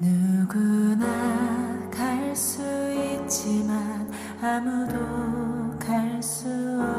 누구나 갈 수 있지만 아무도 갈 수 없는